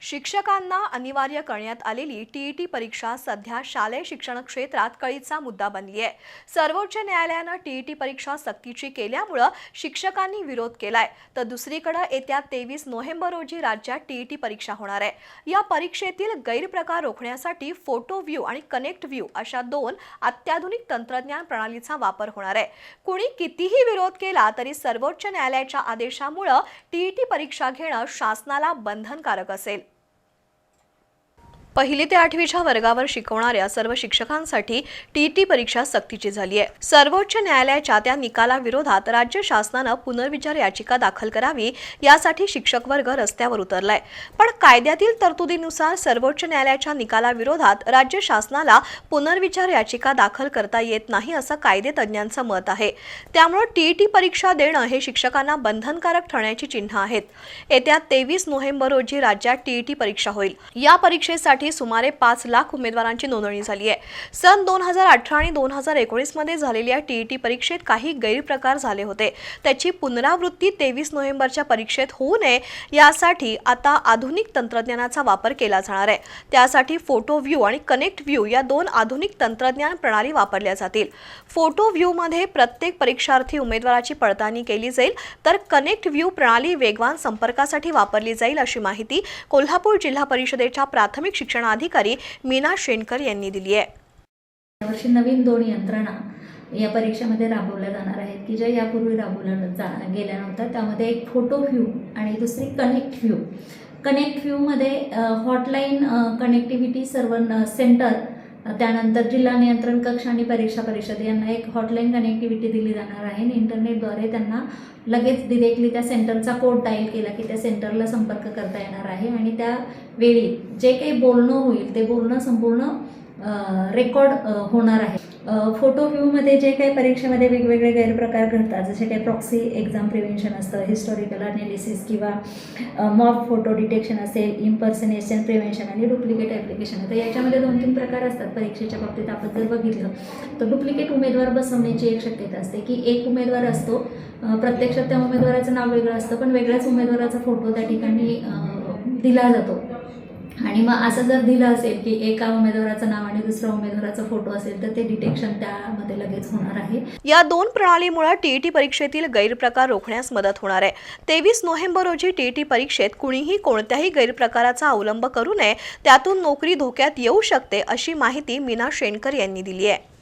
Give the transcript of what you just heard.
शिक्षकांना अनिवार्य करण्यात आलेली टीईटी परीक्षा सध्या शालेय शिक्षण क्षेत्रात कळीचा मुद्दा बनली आहे सर्वोच्च न्यायालयानं टीईटी परीक्षा सक्तीची केल्यामुळं शिक्षकांनी विरोध केलाय. तर दुसरीकडे येत्या तेवीस नोव्हेंबर रोजी राज्यात टीईटी परीक्षा होणार आहे. या परीक्षेतील गैरप्रकार रोखण्यासाठी फोटो व्ह्यू आणि कनेक्ट व्ह्यू अशा दोन अत्याधुनिक तंत्रज्ञान प्रणालीचा वापर होणार आहे. कुणी कितीही विरोध केला तरी सर्वोच्च न्यायालयाच्या आदेशामुळं टीईटी परीक्षा घेणं शासनाला बंधनकारक असेल. पहिली ते आठवीच्या वर्गावर शिकवणाऱ्या सर्व शिक्षकांसाठी टीईटी परीक्षा सक्तीची झाली आहे. सर्वोच्च न्यायालयाच्या त्या निकालाविरोधात राज्य शासनानं पुनर्विचार याचिका दाखल करावी यासाठी शिक्षक वर्ग रस्त्यावर उतरलाय. पण कायद्यातील तरतुदीनुसार सर्वोच्च न्यायालयाच्या निकालाविरोधात राज्य शासनाला पुनर्विचार याचिका दाखल करता येत नाही असं कायदे तज्ज्ञांचं मत आहे. त्यामुळे टीईटी परीक्षा देणं हे शिक्षकांना बंधनकारक ठरण्याची चिन्ह आहेत. येत्या तेवीस नोव्हेंबर रोजी राज्यात टीईटी परीक्षा होईल. या परीक्षेसाठी सुमारे पाच लाख उमेदवारांची नोंदणी झाली आहे. सन दोन हजार अठरा आणि दोन हजार एकोणीसमध्ये झालेल्या टीईटी परीक्षेत काही गैरप्रकार झाले होते. त्याची पुनरावृत्ती तेवीस नोव्हेंबरच्या परीक्षेत होऊ नये यासाठी आता आधुनिक तंत्रज्ञानाचा वापर केला जाणार आहे. त्यासाठी फोटो व्ह्यू आणि कनेक्ट व्ह्यू या दोन आधुनिक तंत्रज्ञान प्रणाली वापरल्या जातील. फोटो व्ह्यूमध्ये प्रत्येक परीक्षार्थी उमेदवाराची पडताळणी केली जाईल तर कनेक्ट व्ह्यू प्रणाली वेगवान संपर्कासाठी वापरली जाईल अशी माहिती कोल्हापूर जिल्हा परिषदेच्या प्राथमिक शिक्षणाधिकारी मीना शेणकर यांनी दिली आहे. यावर्षी नवीन दोन यंत्रणा या परीक्षेमध्ये राबवल्या जाणार आहेत. की ज्या यापूर्वी राबवल्या जा गेल्या नव्हत्या. त्यामध्ये एक फोटो व्ह्यू आणि दुसरी कनेक्ट व्ह्यू कनेक्ट व्ह्यूमध्ये हॉटलाईन कनेक्टिव्हिटी सर्व सेंटर त्यानंतर जिल्हा नियंत्रण कक्ष आणि परीक्षा परिषद यांना एक हॉटलाईन कनेक्टिव्हिटी दिली जाणार आहे. आणि इंटरनेटद्वारे त्यांना लगेच डिरेक्टली त्या सेंटरचा कोड डायल केला की त्या सेंटरला संपर्क करता येणार आहे. आणि त्यावेळी जे काही बोलणं होईल ते बोलणं संपूर्ण रेकॉर्ड होणार आहे. फोटो व्ह्यूमध्ये जे काही परीक्षेमध्ये वेगवेगळे गैरप्रकार घडतात जसे काही प्रॉक्सी एक्झाम प्रिव्हेन्शन असतं हिस्टॉरिकल अनालिसिस किंवा मॉब फोटो डिटेक्शन असेल इम्पर्सनेशन प्रिव्हेन्शन आणि डुप्लिकेट ॲप्लिकेशन तर याच्यामध्ये दोन तीन प्रकार असतात परीक्षेच्या बाबतीत. आपण जर बघितलं तर डुप्लिकेट उमेदवार बसवण्याची एक शक्यता असते की एक उमेदवार असतो प्रत्यक्षात त्या उमेदवाराचं नाव वेगळं असतं पण वेगळ्याच उमेदवाराचा फोटो त्या ठिकाणी दिला जातो. आणि मग असं जर दिलं असेल की एका उमेदवाराचं नाव आणि दुसऱ्या उमेदवाराचा फोटो असेल तर ते डिटेक्शन त्यामध्ये लगेच होणार आहे. या दोन प्रणालीमुळे टीईटी परीक्षेतील गैरप्रकार रोखण्यास मदत होणार आहे. तेवीस नोव्हेंबर रोजी टीईटी परीक्षेत कुणीही कोणत्याही गैरप्रकाराचा अवलंब करू नये त्यातून नोकरी धोक्यात येऊ शकते अशी माहिती मीना शेणकर यांनी दिली आहे.